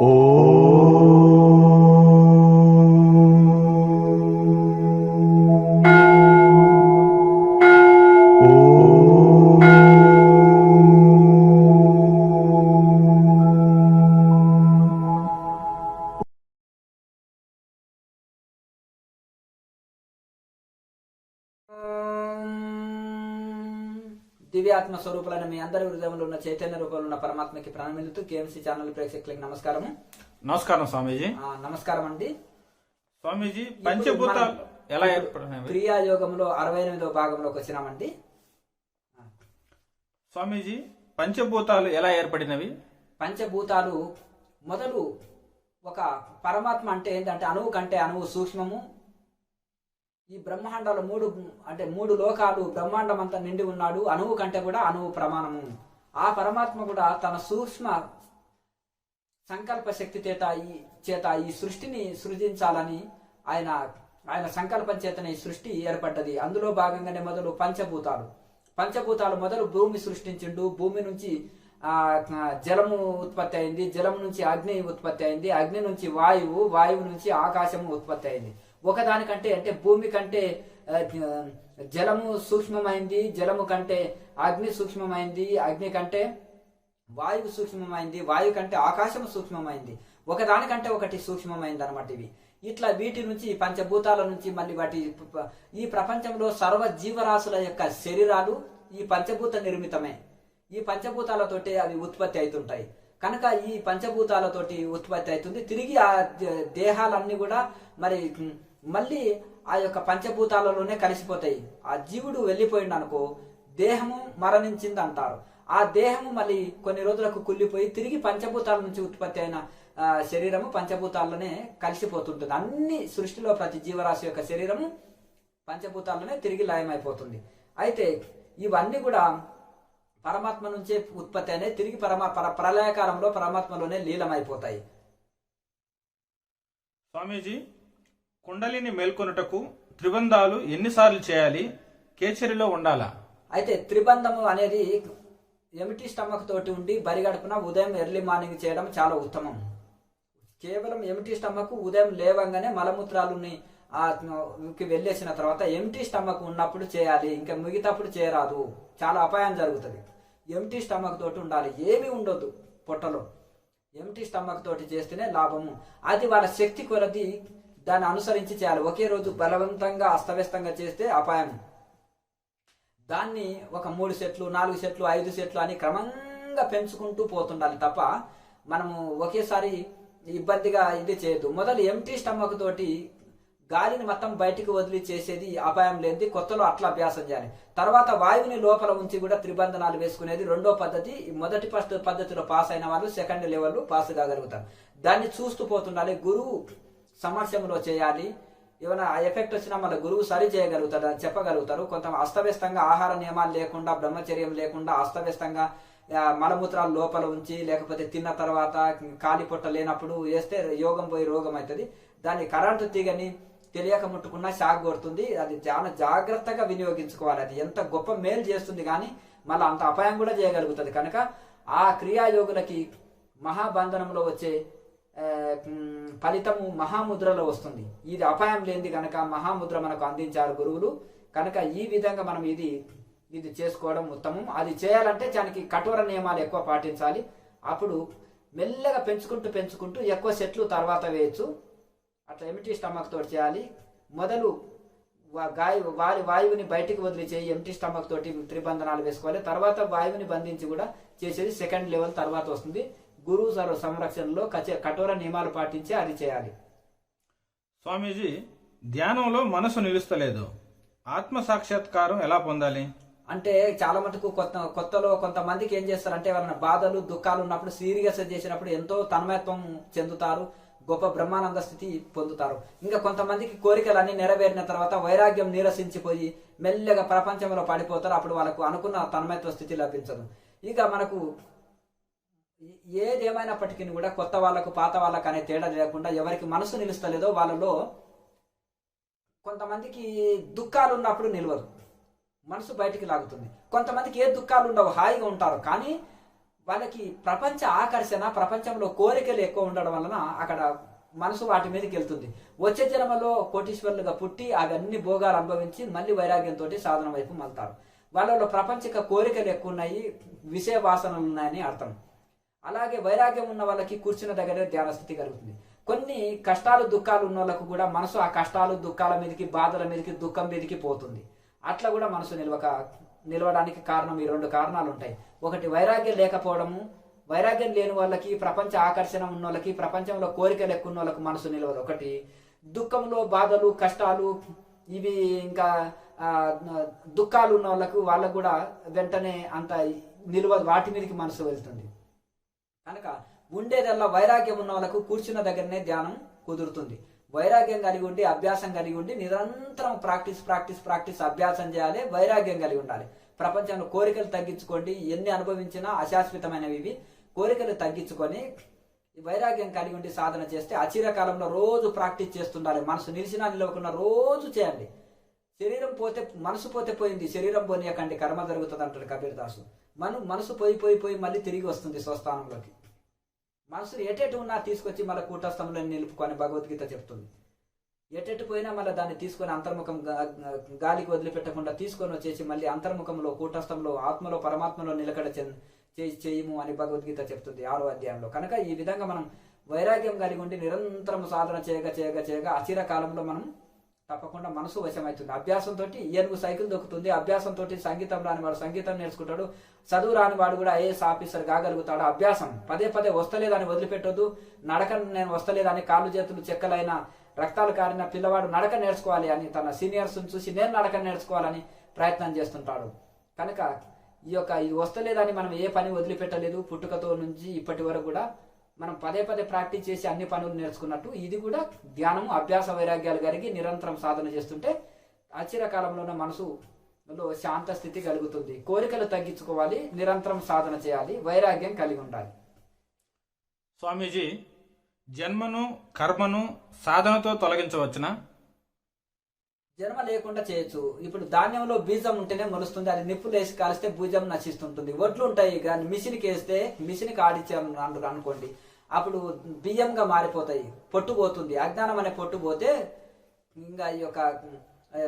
Oh. మీ అందరి హృదయంలో ఉన్న చైతన్య రూపంలో ఉన్న పరమాత్మకి ప్రణమిలుతూ కేఎంసీ ఛానల్ ప్రేక్షకులకి నమస్కారము. నమస్కారం స్వామీజీ. నమస్కారం అండి. స్వామీజీ పంచభూతాలు ఎలా ఏర్పడినవి క్రియాయోగంలో అరవై ఎనిమిదో భాగంలోకి వచ్చినామండి. స్వామీజీ పంచభూతాలు ఎలా ఏర్పడినవి? పంచభూతాలు మొదలు ఒక పరమాత్మ అంటే ఏంటంటే అణువు కంటే అణువు సూక్ష్మము ఈ బ్రహ్మాండాలు మూడు అంటే మూడు లోకాలు బ్రహ్మాండం అంతా నిండి ఉన్నాడు. అణువు కంటే కూడా అణువు ప్రమాణము. ఆ పరమాత్మ కూడా తన సూక్ష్మ సంకల్ప శక్తి చేత ఈ చేత ఈ సృష్టిని సృజించాలని ఆయన ఆయన సంకల్పం చేతనే ఈ సృష్టి ఏర్పడ్డది. అందులో భాగంగానే మొదలు పంచభూతాలు. పంచభూతాలు మొదలు భూమి సృష్టించిండు. భూమి నుంచి జలము ఉత్పత్తి అయింది. జలం నుంచి అగ్ని ఉత్పత్తి అయింది. అగ్ని నుంచి వాయువు వాయువు నుంచి ఆకాశము ఉత్పత్తి అయింది. ఒకదానికంటే అంటే భూమి కంటే జలము సూక్ష్మమైంది జలము కంటే అగ్ని సూక్ష్మమైంది అగ్ని కంటే వాయువు సూక్ష్మమైంది వాయువు కంటే ఆకాశం సూక్ష్మమైంది. ఒకదానికంటే ఒకటి సూక్ష్మమైంది అనమాట ఇవి. ఇట్లా వీటి నుంచి పంచభూతాల నుంచి మళ్ళీ వాటి ఈ ప్రపంచంలో సర్వ జీవరాశుల యొక్క శరీరాలు ఈ పంచభూత నిర్మితమే. ఈ పంచభూతాలతోటి అవి ఉత్పత్తి అవుతుంటాయి. కనుక ఈ పంచభూతాలతోటి ఉత్పత్తి అవుతుంది. తిరిగి ఆ దే- దేహాలన్నీ కూడా మరి మళ్ళీ ఆ యొక్క పంచభూతాలలోనే కలిసిపోతాయి. ఆ జీవుడు వెళ్ళిపోయిండు అనుకో దేహము మరణించింది అంటారు. ఆ దేహము మళ్ళీ కొన్ని రోజులకు కుళ్ళిపోయి తిరిగి పంచభూతాల నుంచి ఉత్పత్తి అయిన శరీరము పంచభూతాల్లోనే కలిసిపోతుంటుంది. అన్ని సృష్టిలో ప్రతి జీవరాశి యొక్క శరీరము పంచభూతాల్లోనే తిరిగి లయమైపోతుంది. అయితే ఇవన్నీ కూడా పరమాత్మ నుంచే ఉత్పత్తి అయినాయి. తిరిగి పరమ పర ప్రళయకాలంలో పరమాత్మలోనే లీలమైపోతాయి స్వామీజీ కుండలిని మేల్కొనుటకు త్రిబంధాలు ఎన్నిసార్లు చేయాలి? కేచరిలో ఉండాలా? అయితే త్రిబంధము అనేది ఎమిటి స్టమక్ తోటి ఉండి బరిగడుపున ఉదయం ఎర్లీ మార్నింగ్ చేయడం చాలా ఉత్తమం. కేవలం ఎమిటి స్టమక్ ఉదయం లేవంగానే మలమూత్రాలని ఆ వెళ్ళేసిన తర్వాత ఎంటీ స్టమక్ ఉన్నప్పుడు చేయాలి ఇంకా మిగతాప్పుడు చేయరాదు. చాలా అపాయం జరుగుతుంది. ఎంటీ స్టమక్ తోటి ఉండాలి. ఏమీ ఉండొద్దు పొట్టలో. ఎంటీ స్టమక్ తోటి చేస్తేనే లాభము. అది వాళ్ళ శక్తి కొలది దాన్ని అనుసరించి చేయాలి. ఒకే రోజు బలవంతంగా అస్తవ్యస్తంగా చేస్తే అపాయం. దాన్ని ఒక మూడు సెట్లు నాలుగు సెట్లు ఐదు సెట్లు అని క్రమంగా పెంచుకుంటూ పోతుండాలి తప్ప మనము ఒకేసారి ఇబ్బందిగా ఇది చేయొద్దు. మొదలు ఎంటీ స్టమక్ తోటి గాలిని మొత్తం బయటికి వదిలి చేసేది అపాయం లేనిది కొత్తలో అట్లా అభ్యాసం చేయాలి. తర్వాత వాయువుని లోపల ఉంచి కూడా త్రిబంధనాలు వేసుకునేది రెండో పద్ధతి. మొదటి ఫస్ట్ పద్ధతిలో పాస్ అయిన వాళ్ళు సెకండ్ లెవెల్ పాస్ కాగలుగుతారు. దాన్ని చూస్తూ పోతుండాలి. గురువు సమక్షంలో చేయాలి. ఏమైనా ఎఫెక్ట్ వచ్చినా మన గురువు సరి చేయగలుగుతారు అని చెప్పగలుగుతారు. కొంత అస్తవ్యస్తంగా ఆహార నియమాలు లేకుండా బ్రహ్మచర్యం లేకుండా అస్తవ్యస్తంగా మలమూత్రాలు లోపల ఉంచి లేకపోతే తిన్న తర్వాత కాలి పొట్ట లేనప్పుడు వేస్తే యోగం పోయి రోగం అవుతుంది దాన్ని కరెంటు తీగని తెలియక ముట్టుకున్నా షాక్ కొడుతుంది. అది చాలా జాగ్రత్తగా వినియోగించుకోవాలి. అది ఎంత గొప్ప మేలు చేస్తుంది కానీ మళ్ళీ అంత అపాయం కూడా చేయగలుగుతుంది. కనుక ఆ క్రియాయోగులకి మహాబంధనంలో వచ్చే ఫలితము మహాముద్రలో వస్తుంది. ఇది అపాయం లేనిది కనుక మహాముద్ర మనకు అందించారు గురువులు. కనుక ఈ విధంగా మనం ఇది ఇది చేసుకోవడం ఉత్తమం. అది చేయాలంటే దానికి కఠోర నియమాలు ఎక్కువ పాటించాలి. అప్పుడు మెల్లగా పెంచుకుంటూ పెంచుకుంటూ ఎక్కువ సెట్లు తర్వాత వేయచ్చు. అట్లా ఎంటీ స్టమక్ తోటి చేయాలి. మొదలు వా- గాయ వాయువుని బయటికి వదిలి చేయి ఎంటీ స్టమక్ తోటి త్రిబంధనాలు వేసుకోవాలి. తర్వాత వాయువుని బంధించి కూడా చేసేది సెకండ్ లెవెల్ తర్వాత వస్తుంది. గురువు సర్వ సంరక్షణలో కఠోర నియమాలు పాటించి అది చేయాలి. స్వామీజీ ధ్యానంలో మనసు నిలుస్తలేదు. ఆత్మ సాక్షాత్కారం ఎలా పొందాలి? అంటే చాలా మటుకు కొత్త కొత్తలో కొంతమందికి ఏం చేస్తారంటే వాళ్ళ బాధలు దుఃఖాలు ఉన్నప్పుడు సీరియస్ చేసినప్పుడు ఎంతో తన్మయత్వం చెందుతారు గొప్ప బ్రహ్మానంద స్థితి పొందుతారు. ఇంకా కొంతమందికి కోరికలన్నీ నెరవేరిన తర్వాత వైరాగ్యం నీరసించిపోయి మెల్లగా ప్రపంచంలో పడిపోతారు. అప్పుడు వాళ్ళకు అనుకున్న తన్మయత్వ స్థితి లభించదు. ఇక మనకు ఏదేమైనప్పటికీ కూడా కొత్త వాళ్ళకు పాత వాళ్ళకు అనే తేడా లేకుండా ఎవరికి మనసు నిలుస్తలేదో వాళ్ళలో కొంతమందికి దుఃఖాలు ఉన్నప్పుడు నిలవదు మనసు బయటికి లాగుతుంది. కొంతమందికి ఏ దుఃఖాలు ఉండవు హాయిగా ఉంటారు. కానీ వాళ్ళకి ప్రపంచ ఆకర్షణ ప్రపంచంలో కోరికలు ఎక్కువ ఉండడం వలన అక్కడ మనసు వాటి మీదకి వెళ్తుంది. వచ్చే జన్మలో కోటీశ్వరులుగా పుట్టి అవన్నీ భోగాలు అనుభవించి మళ్ళీ వైరాగ్యంతో సాధన వైపు మళ్తారు. వాళ్ళలో ప్రపంచిక కోరికలు ఎక్కువ ఉన్నాయి విషయ వాసనలు ఉన్నాయని అర్థం. అలాగే వైరాగ్యం ఉన్న వాళ్ళకి కూర్చున్న దగ్గరే ధ్యానస్థితి కలుగుతుంది. కొన్ని కష్టాలు దుఃఖాలు ఉన్న వాళ్ళకు కూడా మనసు ఆ కష్టాలు దుఃఖాల మీదకి బాధల మీదకి దుఃఖం మీదకి పోతుంది. అట్లా కూడా మనసు నిల్వక నిలవడానికి కారణం ఈ రెండు కారణాలు ఉంటాయి ఒకటి వైరాగ్యం లేకపోవడము. వైరాగ్యం లేని వాళ్ళకి ప్రపంచ ఆకర్షణ ఉన్న వాళ్ళకి ప్రపంచంలో కోరికలు ఎక్కువ ఉన్న వాళ్ళకి మనసు నిలవదు. ఒకటి దుఃఖంలో బాధలు కష్టాలు ఇవి ఇంకా దుఃఖాలు ఉన్న వాళ్ళకు వాళ్ళకు కూడా వెంటనే అంత నిలవదు వాటి మీదకి మనసు వెళ్తుంది. కనుక ఉండేదల్లా వైరాగ్యం ఉన్న వాళ్ళకు కూర్చున్న దగ్గరనే ధ్యానం కుదురుతుంది. వైరాగ్యం కలిగి ఉండి అభ్యాసం కలిగి ఉండి నిరంతరం ప్రాక్టీస్ ప్రాక్టీస్ ప్రాక్టీస్ అభ్యాసం చేయాలి వైరాగ్యం కలిగి ఉండాలి. ప్రపంచంలో కోరికలు తగ్గించుకోండి ఎన్ని అనుభవించినా అశాశ్వతమైనవి ఇవి. కోరికలు తగ్గించుకొని ఈ వైరాగ్యం కలిగి ఉండి సాధన చేస్తే అచిరకాలంలో రోజు ప్రాక్టీస్ చేస్తుండాలి. మనసు నిలిచినా నిలవకుండా రోజు చేయండి. శరీరం పోతే మనసు పోతే పోయింది. శరీరం పోనీయకండి. కర్మ జరుగుతుంది అంటాడు కబీర్ దాసు మనసు పోయి పోయి పోయి మళ్ళీ తిరిగి వస్తుంది స్వస్థానంలోకి. మనసు ఏటేటు ఉన్నా తీసుకొచ్చి మళ్ళీ కూటస్థంలో నిలుపుకొని భగవద్గీత చెప్తుంది. ఎటెటు పోయినా మళ్ళీ దాన్ని తీసుకొని అంతర్ముఖం గాలికి వదిలిపెట్టకుండా తీసుకొని వచ్చేసి మళ్ళీ అంతర్ముఖంలో కూటస్థంలో ఆత్మలో పరమాత్మలో నిలకడ చేయము అని భగవద్గీత చెప్తుంది ఆరో అధ్యాయంలో. కనుక ఈ విధంగా మనం వైరాగ్యం కలిగి ఉండి నిరంతరం సాధన చేయగా చేయగా చేయగా అచిర కాలంలో మనం తప్పకుండా మనసు వశమవుతుంది. అభ్యాసంతో ఏనుగు సైకిల్ దొక్కుతుంది. అభ్యాసంతో సంగీతం రాని వాడు సంగీతం నేర్చుకుంటాడు. చదువు రాని వాడు కూడా ఐఏఎస్ ఆఫీసర్ కాగలుగుతాడు. అభ్యాసం పదే పదే వస్తలేదని వదిలిపెట్టొద్దు. నడక నేను వస్తలేదని కాళ్ళు చేతులు చెక్కలైన రక్తాలు కారిన పిల్లవాడు నడక నేర్చుకోవాలి అని తన సీనియర్స్ చూసి నేను నడక నేర్చుకోవాలని ప్రయత్నం చేస్తుంటాడు. కనుక ఈ యొక్క ఇది వస్తలేదని మనం ఏ పని వదిలిపెట్టలేదు. పుట్టుకతో నుంచి ఇప్పటి వరకు కూడా మనం పదే పదే ప్రాక్టీస్ చేసి అన్ని పనులు నేర్చుకున్నట్టు ఇది కూడా ధ్యానము అభ్యాస వైరాగ్యాలు కలిగి నిరంతరం సాధన చేస్తుంటే అచిర కాలంలోనే మనసులో శాంత స్థితి కలుగుతుంది. కోరికలు తగ్గించుకోవాలి నిరంతరం సాధన చేయాలి వైరాగ్యం కలిగి ఉండాలి. స్వామీజీ జన్మను కర్మను సాధనతో తొలగించవచ్చునా? జన్మ లేకుండా చేయొచ్చు. ఇప్పుడు ధాన్యంలో బీజం ఉంటేనే మొలుస్తుంది అది నిప్పులు వేసి కాలిస్తే బీజం నశిస్తుంటుంది. వడ్లు ఉంటాయి కానీ మిషన్కి వేస్తే మిషన్కి ఆడిచ్చాను అనుకోండి. అప్పుడు బియ్యంగా మారిపోతాయి. పొట్టు పోతుంది అజ్ఞానం అనే పొట్టు పోతే ఇంకా ఈ యొక్క ఆ,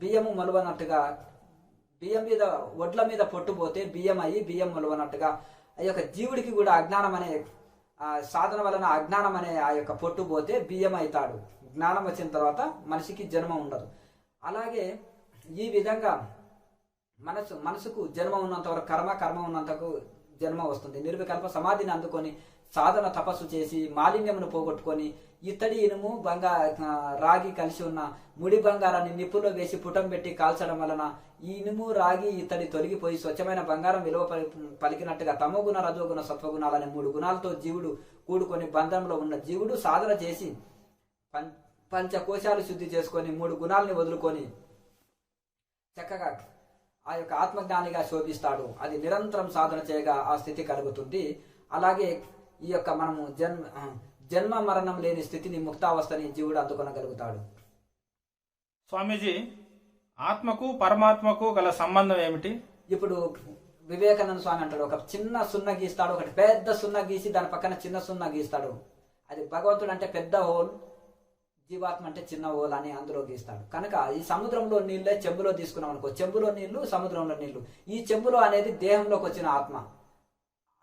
బియ్యము మొలవనట్టుగా బియ్యం మీద వడ్ల మీద పొట్టు పోతే బియ్యం అయ్యి బియ్యం మొలవనట్టుగా ఆ యొక్క జీవుడికి కూడా అజ్ఞానం అనే ఆ సాధన వలన అజ్ఞానం అనే ఆ యొక్క పొట్టు పోతే బియ్యం అవుతాడు. జ్ఞానం వచ్చిన తర్వాత మనిషికి జన్మ ఉండదు. అలాగే ఈ విధంగా మనసు మనసుకు జన్మ ఉన్నంత వరకు కర్మ కర్మ ఉన్నంతకు జన్మ వస్తుంది. నిర్వికల్ప సమాధిని అందుకొని సాధన తపస్సు చేసి మాలిన్యమును పోగొట్టుకొని ఇత్తడి ఇనుము బంగా రాగి కలిసి ఉన్న ముడి బంగారాన్ని నిప్పులో వేసి పుటం పెట్టి కాల్చడం వలన ఈ ఇనుము రాగి ఇత్తడి తొలగిపోయి స్వచ్ఛమైన బంగారం విలువ పలికినట్టుగా తమోగుణ రజోగుణ సత్వగుణాలనే మూడు గుణాలతో జీవుడు కూడుకొని బంధంలో ఉన్న జీవుడు సాధన చేసి పంచ పంచకోశాలు శుద్ధి చేసుకొని మూడు గుణాలని వదులుకొని చక్కగా ఆ యొక్క ఆత్మజ్ఞానిగా శోభిస్తాడు. అది నిరంతరం సాధన చేయగా ఆ స్థితి కలుగుతుంది. అలాగే ఈ యొక్క మనము జన్మ జన్మ మరణం లేని స్థితిని ముక్తావస్థని జీవుడు అందుకొనగలుగుతాడు. స్వామీజీ ఆత్మకు పరమాత్మకు గల సంబంధం ఏమిటి? ఇప్పుడు వివేకానంద స్వామి అంటాడు ఒక చిన్న సున్న గీస్తాడు ఒకటి పెద్ద సున్న గీసి దాని పక్కన చిన్న సున్న గీస్తాడు. అది భగవంతుడు అంటే పెద్ద హోల్ జీవాత్మ అంటే చిన్న హోల్ అని అందులో గీస్తాడు. కనుక ఈ సముద్రంలో నీళ్ళే చెంబులో తీసుకున్నాం అనుకో చెంబులో నీళ్ళు సముద్రంలో నీళ్ళు ఈ చెంబులో అనేది దేహంలోకి వచ్చిన ఆత్మ.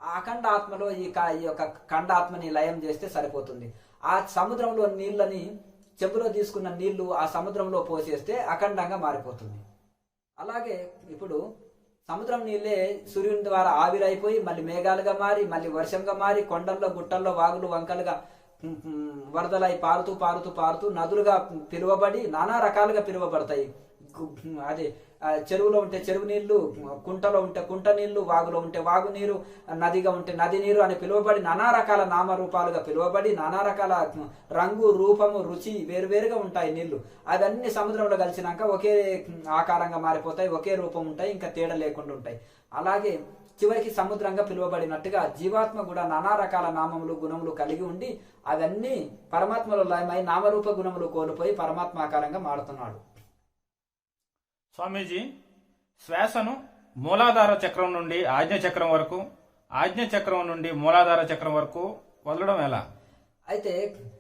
ఆ అఖండ ఆత్మలో ఈ క- ఈ యొక్క ఖండాత్మని లయం చేస్తే సరిపోతుంది. ఆ సముద్రంలో నీళ్ళని చెంబులో తీసుకున్న నీళ్ళు ఆ సముద్రంలో పోసేస్తే అఖండంగా మారిపోతుంది. అలాగే ఇప్పుడు సముద్రం నీళ్ళే సూర్యుని ద్వారా ఆవిరైపోయి మళ్ళీ మేఘాలుగా మారి మళ్ళీ వర్షంగా మారి కొండల్లో గుట్టల్లో వాగులు వంకలుగా వరదలై పారుతూ పారుతూ పారుతూ నదులుగా పిలువబడి నానా రకాలుగా పిలువబడతాయి. అదే చెరువులో ఉంటే చెరువు నీళ్ళు కుంటలో ఉంటే కుంట నీళ్ళు వాగులో ఉంటే వాగు నీరు నదిగా ఉంటే నది నీరు అని పిలువబడి నానా రకాల నామరూపాలుగా పిలువబడి నానా రకాల రంగు రూపము రుచి వేరువేరుగా ఉంటాయి నీళ్ళు. అవన్నీ సముద్రంలో కలిసినాక ఒకే ఆకారంగా మారిపోతాయి ఒకే రూపం ఉంటాయి ఇంకా తేడా లేకుండా ఉంటాయి. అలాగే చివరికి సముద్రంగా పిలువబడినట్టుగా జీవాత్మ కూడా నానా రకాల నామములు గుణములు కలిగి ఉండి అవన్నీ పరమాత్మలో లయమై నామరూప గుణములు కోల్పోయి పరమాత్మ ఆకారంగా మారుతున్నాడు. స్వామీజీ శ్వాసను మూలాధార చక్రం నుండి ఆజ్ఞ చక్రం వరకు ఆజ్ఞ చక్రం నుండి మూలాధార చక్రం వరకు వదలడం ఎలా? అయితే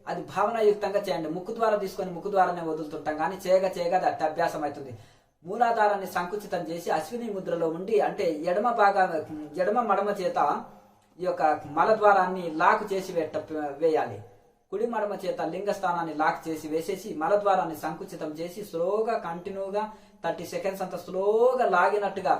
అది భావనాయుక్తంగా చేయండి. ముక్కు ద్వారా తీసుకొని ముక్కు ద్వారానే వదులుతుంటాం కానీ చేయగా చేయగా అది అట్ట అభ్యాసం అవుతుంది మూలాధారాన్ని సంకుచితం చేసి అశ్విని ముద్రలో ఉండి అంటే ఎడమ భాగా ఎడమ మడమ చేత ఈ యొక్క మలద్వారాన్ని లాక్ చేసి వేట వేయాలి. కుడి మడమ చేత లింగ స్థానాన్ని లాక్ చేసి వేసేసి మలద్వారాన్ని సంకుచితం చేసి స్లోగా కంటిన్యూగా థర్టీ సెకండ్స్ అంత స్లోగా లాగినట్టుగా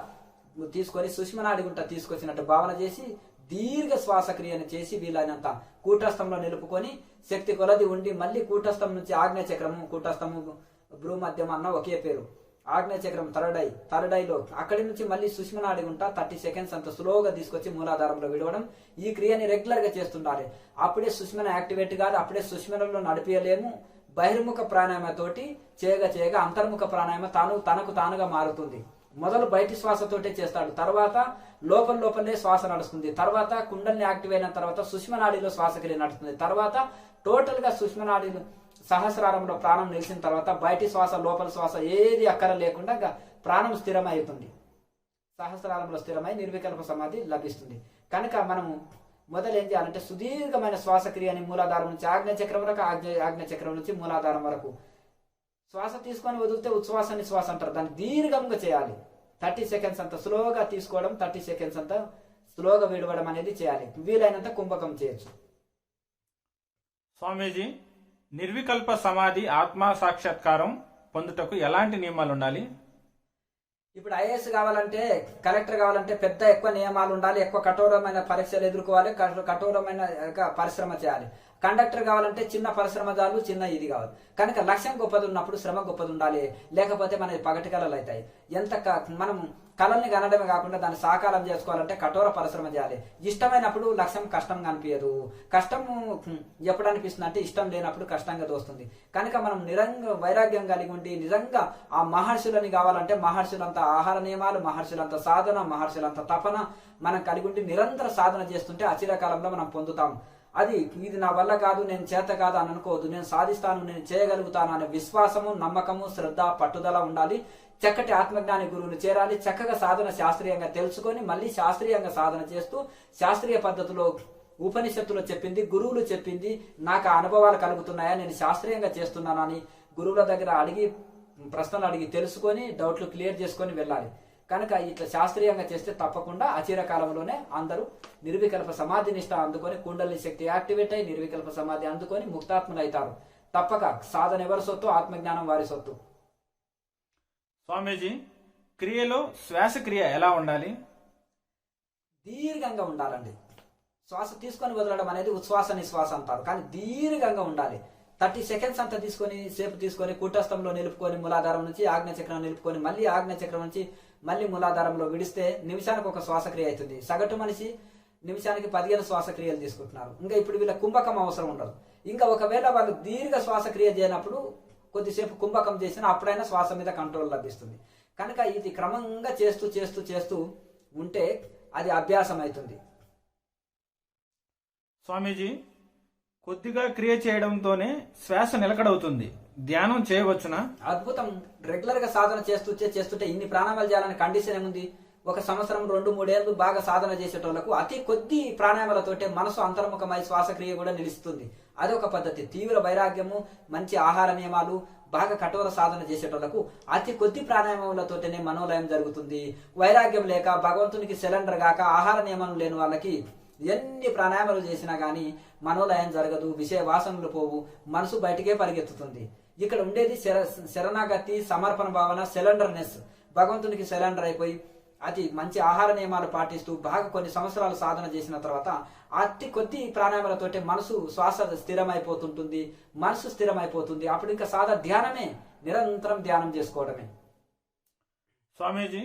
తీసుకొని సుష్మనాడి గుంట తీసుకొచ్చినట్టు భావన చేసి దీర్ఘ శ్వాసక్రియను చేసి వీలైనంత కూటస్థంలో నిలుపుకొని శక్తి కొలది ఉండి మళ్ళీ కూటస్థం నుంచి ఆగ్నేయ చక్రము కూటస్థము భ్రూమధ్యం అన్న ఒకే పేరు. ఆగ్నేయ చక్రం థర్డ్ ఐ థర్డ్ ఐలో అక్కడి నుంచి మళ్ళీ సుష్మనాడి గుంట థర్టీ సెకండ్స్ అంత స్లోగా తీసుకొచ్చి మూలాధారంలో విడవడం. ఈ క్రియని రెగ్యులర్గా చేస్తుండాలి. అప్పుడే సుష్మన యాక్టివేట్ కాదు అప్పుడే సుష్మనలో నడిపించలేము బహిర్ముఖ ప్రాణాయామతోటి చేయగా చేయగా అంతర్ముఖ ప్రాణాయామ తాను తనకు తానుగా మారుతుంది. మొదలు బయటి శ్వాసతోటే చేస్తాడు. తర్వాత లోపల లోపలే శ్వాస నడుస్తుంది. తర్వాత కుండల్ని యాక్టివ్ అయిన తర్వాత సుష్మనాడిలో శ్వాసక్రియ నడుస్తుంది. తర్వాత టోటల్గా సుష్మనాడిలో సహస్రారంలో ప్రాణం నిలిచిన తర్వాత బయటి శ్వాస లోపల శ్వాస ఏది అక్కర లేకుండా ప్రాణం స్థిరమవుతుంది సహస్రారంలో స్థిరమై నిర్వికల్ప సమాధి లభిస్తుంది. కనుక మనము మొదలు ఏం చేయాలంటే సుదీర్ఘమైన శ్వాసక్రియని మూలాధారం నుంచి ఆగ్నేయ చక్రం వరకు ఆగ్నేయ ఆగ్నేయ చక్రం నుంచి మూలాధారం వరకు. శ్వాస తీసుకొని వదిలితే ఉచ్ఛ్వాస నిశ్వాస అంటారు. దాన్ని దీర్ఘంగా చేయాలి. థర్టీ సెకండ్స్ అంత స్లోగా తీసుకోవడం థర్టీ సెకండ్స్ అంత స్లోగా విడవడం అనేది చేయాలి. వీలైనంత కుంభకం చేయొచ్చు. స్వామీజీ నిర్వికల్ప సమాధి ఆత్మ సాక్షాత్కారం పొందుటకు ఎలాంటి నియమాలు ఉండాలి ఇప్పుడు ఐఏఎస్ కావాలంటే కలెక్టర్ కావాలంటే పెద్ద ఎక్కువ నియమాలు ఉండాలి ఎక్కువ కఠోరమైన పరీక్షలు ఎదుర్కోవాలి కఠోరమైన పరిశ్రమ చేయాలి. కండక్టర్ కావాలంటే చిన్న పరిశ్రమ చాలు చిన్న ఇది కావాలి. కనుక లక్ష్యం గొప్పది ఉన్నప్పుడు శ్రమ గొప్పది ఉండాలి. లేకపోతే మన పగటి కళలు అవుతాయి ఎంత మనం కళల్ని కనడమే కాకుండా దాన్ని సాకారం చేసుకోవాలంటే కఠోర పరిశ్రమ చేయాలి. ఇష్టమైనప్పుడు లక్ష్యం కష్టం కనిపించదు. కష్టం ఎప్పుడు అనిపిస్తుంది అంటే ఇష్టం లేనప్పుడు కష్టంగా తోస్తుంది. కనుక మనం నిరంగ వైరాగ్యం కలిగి ఉండి నిజంగా ఆ మహర్షులని కావాలంటే మహర్షులంత ఆహార నియమాలు మహర్షులంత సాధన మహర్షులంత తపన మనం కలిగి ఉండి నిరంతర సాధన చేస్తుంటే అచిరకాలంలో మనం పొందుతాం. అది ఇది నా వల్ల కాదు నేను చేత కాదు అని అనుకోవద్దు. నేను సాధిస్తాను నేను చేయగలుగుతాను అనే విశ్వాసము నమ్మకము శ్రద్ధ పట్టుదల ఉండాలి. చక్కటి ఆత్మజ్ఞాని గురువును చేరాలి. చక్కగా సాధన శాస్త్రీయంగా తెలుసుకొని మళ్ళీ శాస్త్రీయంగా సాధన చేస్తూ శాస్త్రీయ పద్ధతిలో ఉపనిషత్తులో చెప్పింది గురువులు చెప్పింది నాకు ఆ అనుభవాలు కలుగుతున్నాయా నేను శాస్త్రీయంగా చేస్తున్నానని గురువుల దగ్గర అడిగి ప్రశ్నలు అడిగి తెలుసుకొని డౌట్లు క్లియర్ చేసుకొని వెళ్ళాలి. కనుక ఇట్లా శాస్త్రీయంగా చేస్తే తప్పకుండా అచిర కాలంలోనే అందరూ నిర్వికల్ప సమాధి నిష్ట అందుకొని కుండలి శక్తి యాక్టివేట్ అయి నిర్వికల్ప సమాధి అందుకొని ముక్తాత్ములు అవుతారు తప్పక సాధన ఎవరి సొత్తు? ఆత్మజ్ఞానం వారి సొత్తు. స్వామీజీ క్రియలో శ్వాసక్రియ ఎలా ఉండాలి? దీర్ఘంగా ఉండాలండి. శ్వాస తీసుకొని వదలడం అనేది ఉచ్ఛ్వాస నిశ్వాస అంటారు. కానీ దీర్ఘంగా ఉండాలి. థర్టీ సెకండ్స్ అంతా తీసుకొని సేపు తీసుకొని కూటస్థంలో నిలుపుకొని మూలాధారం నుంచి ఆగ్నేయ చక్రం నిలుపుకొని మళ్ళీ ఆగ్నేయ చక్రం నుంచి మళ్ళీ మూలాధారంలో విడిస్తే నిమిషానికి ఒక శ్వాసక్రియ అవుతుంది. సగటు మనిషి నిమిషానికి పదిహేను శ్వాసక్రియలు తీసుకుంటున్నారు. ఇంకా ఇప్పుడు వీళ్ళ కుంభకం అవసరం ఉండదు. ఇంకా ఒకవేళ వాళ్ళు దీర్ఘ శ్వాసక్రియ చేయనప్పుడు కొద్దిసేపు కుంభకం చేసినా అప్పుడైనా శ్వాస మీద కంట్రోల్ లభిస్తుంది. కనుక ఇది క్రమంగా చేస్తూ చేస్తూ చేస్తూ ఉంటే అది అభ్యాసం అవుతుంది. స్వామీజీ కొద్దిగా క్రియ చేయడంతోనే శ్వాస నిలకడవుతుంది. ధ్యానం చేయవచ్చునా? అద్భుతం. రెగ్యులర్గా సాధన చేస్తుంటే చేస్తుంటే ఇన్ని ప్రాణాయామాలు చేయాలని కండిషన్ ఏముంది? ఒక సంవత్సరం రెండు మూడేళ్ళు బాగా సాధన చేసేటోళ్ళకు అతి కొద్ది ప్రాణాయామాలతోటే మనసు అంతర్ముఖమై శ్వాసక్రియ కూడా నిలుస్తుంది. అదొక పద్ధతి. తీవ్ర వైరాగ్యము మంచి ఆహార నియమాలు బాగా కఠోర సాధన చేసేటోళ్ళకు అతి కొద్ది ప్రాణాయామములతోటనే మనోలయం జరుగుతుంది. వైరాగ్యం లేక భగవంతునికి సిలిండర్ గాక ఆహార నియమం లేని వాళ్ళకి ఎన్ని ప్రాణాయామాలు చేసినా గానీ మనోలయం జరగదు విషయ వాసనలు పోవు మనసు బయటికే పరిగెత్తుతుంది. ఇక్కడ ఉండేది శర శరణాగతి సమర్పణ భావన సిలిండర్నెస్. భగవంతునికి సిలిండర్ అయిపోయి అతి మంచి ఆహార నియమాలు పాటిస్తూ బాగా కొన్ని సంవత్సరాలు సాధన చేసిన తర్వాత అతి కొద్ది ప్రాణాయామాలతోటి మనసు శ్వాస స్థిరమైపోతుంటుంది మనసు స్థిరమైపోతుంది. అప్పుడు ఇంకా సాధ ధ్యానమే నిరంతరం ధ్యానం చేసుకోవడమే. స్వామీజీ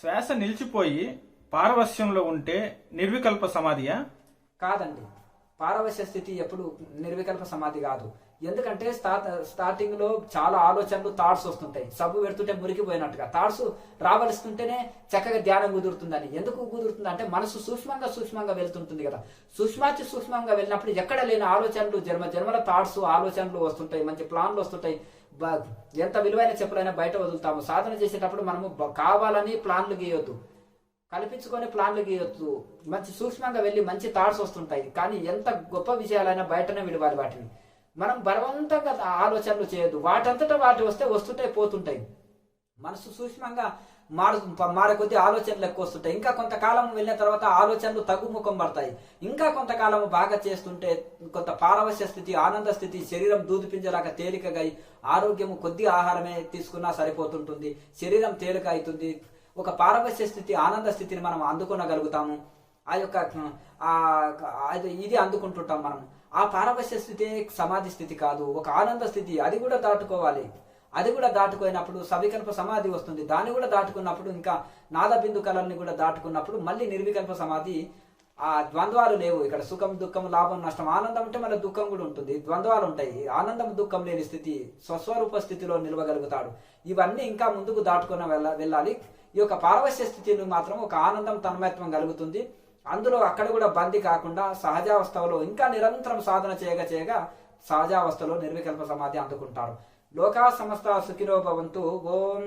శ్వాస నిలిచిపోయి పారవస్యంలో ఉంటే నిర్వికల్ప సమాధియా? కాదండి. పారవశ్య స్థితి ఎప్పుడు నిర్వికల్ప సమాధి కాదు. ఎందుకంటే స్టార్టింగ్లో చాలా ఆలోచనలు థాట్స్ వస్తుంటాయి. సబ్బు పెడుతుంటే మురికిపోయినట్టుగా. థాట్స్ రావలిస్తుంటేనే చక్కగా ధ్యానం కుదురుతుందని. ఎందుకు కుదురుతుంది అంటే మనసు సూక్ష్మంగా సూక్ష్మంగా వెళ్తుంటుంది కదా. సూక్ష్మాతి సూక్ష్మంగా వెళ్ళినప్పుడు ఎక్కడ లేని ఆలోచనలు జన్మ జన్మల థాట్స్ ఆలోచనలు వస్తుంటాయి. మంచి ప్లాన్లు వస్తుంటాయి. ఎంత విలువైన చెప్పులైనా బయట వదులుతాము. సాధన చేసేటప్పుడు మనము కావాలని ప్లాన్లు గీయొద్దు. కల్పించుకొని ప్లాన్లు గీయొచ్చు మంచి సూక్ష్మంగా వెళ్ళి మంచి థాట్స్ వస్తుంటాయి. కానీ ఎంత గొప్ప విషయాలైనా బయటనే విడవాలి వాటిని. మనం బలవంతంగా ఆలోచనలు చేయొద్దు. వాటంతటా వాటి వస్తే వస్తుంటాయి పోతుంటాయి. మనసు సూక్ష్మంగా మారు మారే కొద్ది ఆలోచనలు ఎక్కువ వస్తుంటాయి. ఇంకా కొంతకాలం వెళ్ళిన తర్వాత ఆలోచనలు తగ్గుముఖం పడతాయి. ఇంకా కొంతకాలం బాగా చేస్తుంటే కొంత పారవశ్య స్థితి ఆనంద స్థితి శరీరం దూది తేలికగా అయి ఆరోగ్యము కొద్ది ఆహారమే తీసుకున్నా సరిపోతుంటుంది. శరీరం తేలిక అవుతుంది. ఒక పారవశ్య స్థితి ఆనంద స్థితిని మనం అందుకునగలుగుతాము. ఆ యొక్క ఇది అందుకుంటుంటాం మనం. ఆ పారవశ్య స్థితి సమాధి స్థితి కాదు. ఒక ఆనంద స్థితి అది కూడా దాటుకోవాలి. అది కూడా దాటుకోయినప్పుడు సవికల్ప సమాధి వస్తుంది. దాన్ని కూడా దాటుకున్నప్పుడు ఇంకా నాదబిందు కళల్ని కూడా దాటుకున్నప్పుడు మళ్ళీ నిర్వికల్ప సమాధి ఆ ద్వంద్వాలు లేవు. ఇక్కడ సుఖం దుఃఖం లాభం నష్టం ఆనందం ఉంటే మన దుఃఖం కూడా ఉంటుంది. ద్వంద్వాలు ఉంటాయి. ఆనందం దుఃఖం లేని స్థితి స్వస్వరూప స్థితిలో నిలవగలుగుతాడు. ఇవన్నీ ఇంకా ముందుకు దాటుకున్న వెళ్ళ వెళ్ళాలి. ఈ యొక్క పారవశ్య స్థితిని మాత్రం ఒక ఆనందం తన్మయత్వం కలుగుతుంది. అందులో అక్కడ కూడా బందీ కాకుండా సహజావస్థలో ఇంకా నిరంతరం సాధన చేయగా చేయగా సహజావస్థలో నిర్వికల్ప సమాధి అందుకుంటారు. లోకా సమస్త సుఖినో భవంతు. ఓం